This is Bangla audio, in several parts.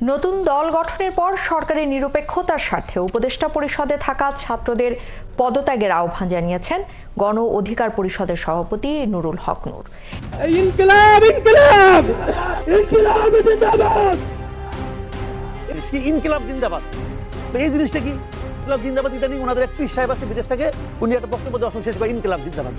নতুন দল গঠনের পর সরকারের নিরপেক্ষতার স্বার্থে উপদেষ্টা পরিষদে থাকা ছাত্রদের পদত্যাগের আহ্বান জানিয়েছেন গণ অধিকার পরিষদের সভাপতি নুরুল হক নূর। ইনকিলাব ইনকিলাব! ইনকিলাব জিন্দাবাদ! এই জিনিসটা কি? ইনকিলাব জিন্দাবাদ ইদানিং ওনাদের এক পীর সাহেব আছে বিদেশ থেকে উনি একটা বক্তব্য দেওয়া শুনছে শেষ করে ইনকিলাব জিন্দাবাদ।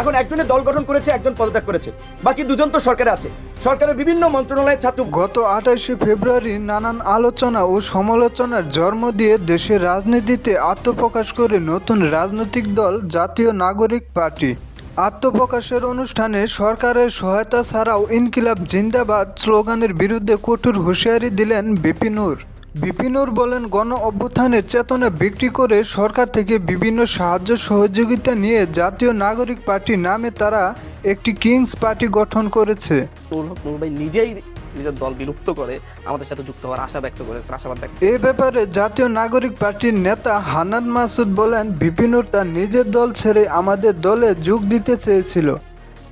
এখন একজনের দল গঠন করেছে, একজন পদত্যাগ করেছে। বাকি দুজন তো সরকারে আছে। সরকারের বিভিন্ন মন্ত্রণালয়ের ছাত্র গত আঠাশে ফেব্রুয়ারি নানান আলোচনা ও সমালোচনার জন্ম দিয়ে দেশের রাজনীতিতে আত্মপ্রকাশ করে নতুন রাজনৈতিক দল, জাতীয় নাগরিক পার্টি। আত্মপ্রকাশের অনুষ্ঠানে সরকারের সহায়তা ছাড়াও ইনকিলাব জিন্দাবাদ স্লোগানের বিরুদ্ধে কঠোর হুঁশিয়ারি দিলেন বিপিনুর বিপিনুর বলেন গণ অভ্যুত্থানের চেতনা বিক্রি করে সরকার থেকে বিভিন্ন সাহায্য সহযোগিতা নিয়ে জাতীয় নাগরিক পার্টি নামে তারা একটি কিংস পার্টি গঠন করেছে। নিজেই নিজের দল বিলুপ্ত করে আমাদের সাথে যুক্ত হওয়ার আশা ব্যক্ত করেছেন আশাবাদ ব্যক্ত এ ব্যাপারে জাতীয় নাগরিক পার্টির নেতা হান্নান মাসুদ বলেন বিপিনুর তার নিজের দল ছেড়ে আমাদের দলে যোগ দিতে চেয়েছিল।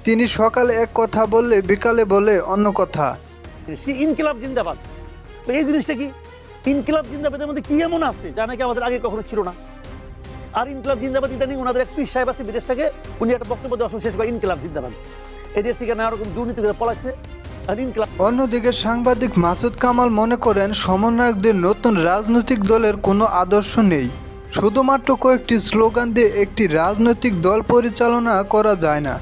তিনি সকালে এক কথা বললে বিকালে বলে অন্য কথা। ইনকিলাব জিন্দাবাদ। এই জিনিসটা কি? ইনকিলাব জিন্দাবাদের মধ্যে কি এমন আছে যা নাকি আমাদের আগে কখনো ছিল না? আর ইনকিলাব জিন্দাবাদ ইদানিং ওনাদের এক পীর সাহেব আছে বিদেশ থেকে, উনি একটা বক্তব্য দেওয়া শেষ করে ইনকিলাব জিন্দাবাদ। এই দেশ থেকে নানা রকম দুর্নীতি করে পলাইছে অন্যদিকে সাংবাদিক মাসুদ কামাল মনে করেন, সমন্বয়কদের নতুন রাজনৈতিক দলের কোনো আদর্শ নেই। শুধুমাত্র কয়েকটি স্লোগান দিয়ে একটি রাজনৈতিক দল পরিচালনা করা যায় না।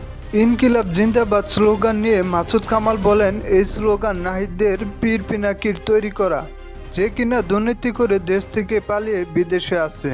ইনকিলাব জিন্দাবাদ স্লোগান নিয়ে মাসুদ কামাল বলেন, এই স্লোগান নাহিদদের পীর পিনাকির তৈরি করা। যে কিনা দুর্নীতি করে দেশ থেকে পালিয়ে বিদেশে আছে।